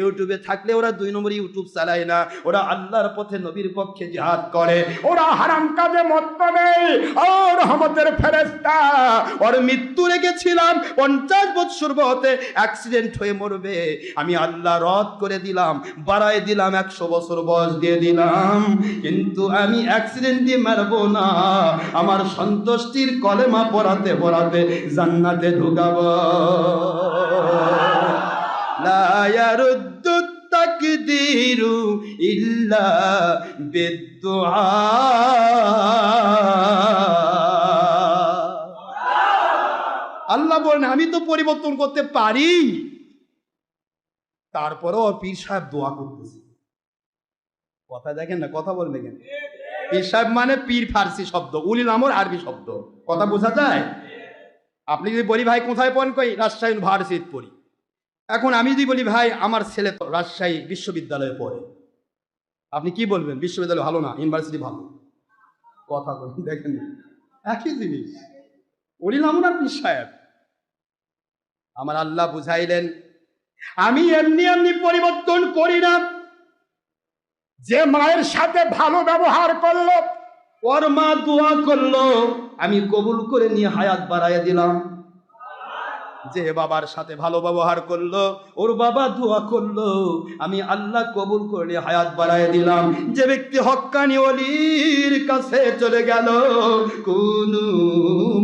ইউটিউবে থাকলে ওরা দুই নম্বর ইউটিউব চালায় না। ওরা আল্লাহর পথে নবীর পক্ষে জিহাদ করে। ওরা হারাম কাজে মত্ত নেই। ও রহমতের ফেরেস্তা ওর মৃত্যু রেখেছিলাম পঞ্চাশ বৎসর বহতে অ্যাক্সিডেন্ট হয়ে মরবে। আমি আল্লাহ রদ করে দিলাম, বাড়ায় দিলাম, একশো বছর বয়স দিয়ে দিলাম। কিন্তু আমি অ্যাক্সিডেন্ট দিয়ে মারবো না। আমার সন্তুষ্টির কলেমা পড়াতে পড়াতে জান্নাতে ঢুকাবো। لا يرد التقدير إلا بالدعاء আল্লাহ বলেন আমি তো পরিবর্তন করতে পারি তারপরেও পীর সাহেব দোয়া করতেছে কথা দেখেন না কথা বলবে কেন পীর সাহেব মানে পীর ফার্সি শব্দ উলিল আমর আরবি শব্দ কথা বোঝা যায় আপনি যদি বলি ভাই কোথায় পড়েন কই রাজশাহী ইউনিভার্সিটি পড়ি এখন আমি যদি বলি, ভাই, আমার ছেলে রাজশাহী বিশ্ববিদ্যালয়ে পড়ে। আপনি কি বলবেন? বিশ্ববিদ্যালয় ভালো না? ইউনিভার্সিটি ভালো? কথা বলুন, দেখেন। একই জিনিস। আমর আর পীর সাহেব। আমার আল্লাহ বুঝাইলেন, আমি এমনি এমনি পরিবর্তন করি না। যে মায়ের সাথে ভালো ব্যবহার করল, ওর মা দোয়া করল, আমি কবুল করে নিয়ে হায়াত বাড়াইয়া দিলাম। যে বাবার সাথে ভালো ব্যবহার করল, ওর বাবা দোয়া করল, আমি আল্লাহ কবুল করে হায়াত বাড়ায় দিলাম। যে ব্যক্তি হক্কানি অলির কাছে চলে গেল, কোন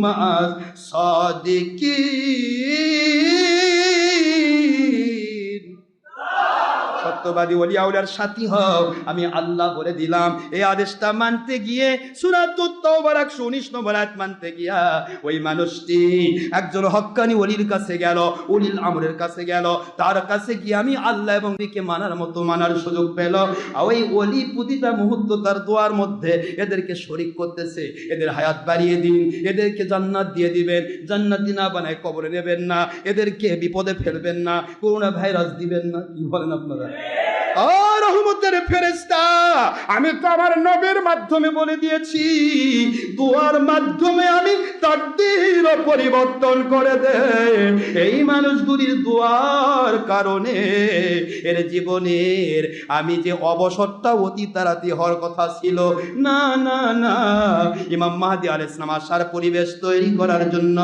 মাস সত্যবাদী ওলিয়াউলার সাথী হও। আমি আল্লাহ বলে দিলাম। এই আদেশটা মানতে গিয়ে সুরাতুত তওবার 119 নম্বর আয়াত মানতে গিয়া ওই মানুষটি একজন হক্কানি ওলির কাছে গেল, উলিল আমরের কাছে গেল। তার কাছে গিয়ে আমি আল্লাহ এবং নবীকে মানার মতো মানার সুযোগ পেল। ওই ওলি প্রতিটা মুহূর্ত তার দোয়ার মধ্যে এদেরকে শরিক করতেছে। এদের হায়াত বাড়িয়ে দিন। এদেরকে জান্নাত দিয়ে দিবেন। জান্নাতি না বানায় কবরে নেবেন না। এদেরকে বিপদে ফেলবেন না। করোনা ভাইরাস দিবেন না। কি বলেন আপনারা? আমি তো আমার নবের মাধ্যমে বলে দিয়েছি। দুয়ার মাধ্যমে আমি তার তাকদীর পরিবর্তন করে দে এই মানুষগুলির দুয়ার কারণে এর জীবনের আমি যে অবসরটা অতি তাড়াতাড়ি হওয়ার কথা ছিল, না না না, ইমাম মাহাদি আল ইসলাম আসার পরিবেশ তৈরি করার জন্য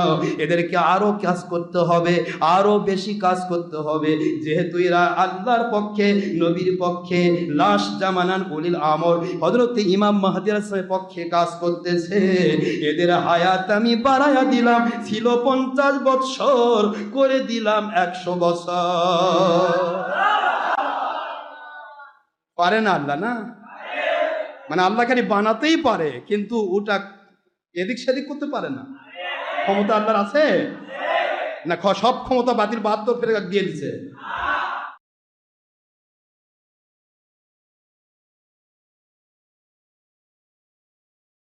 এদেরকে আরও কাজ করতে হবে, আরও বেশি কাজ করতে হবে। যেহেতু এরা আল্লাহর পক্ষে নবীর পক্ষে লাশ জামানান উলিল আমর। হজরত ইমাম মাহাদি আল ইসলামের পক্ষে কাজ করতেছে। এদের হায়াত আমি বাড়াইয়া দিলাম। ছিল পঞ্চাশ বৎসর করে দিলাম একশো বছর। পারে না আল্লাহ না? মানে আল্লাহ খালি বানাতেই পারে, কিন্তু ওটা এদিক সেদিক করতে পারে না। ক্ষমতা আল্লাহর আছে? না সব ক্ষমতা বাতিল বাহাত্তর ফেরে দিয়ে দিছে।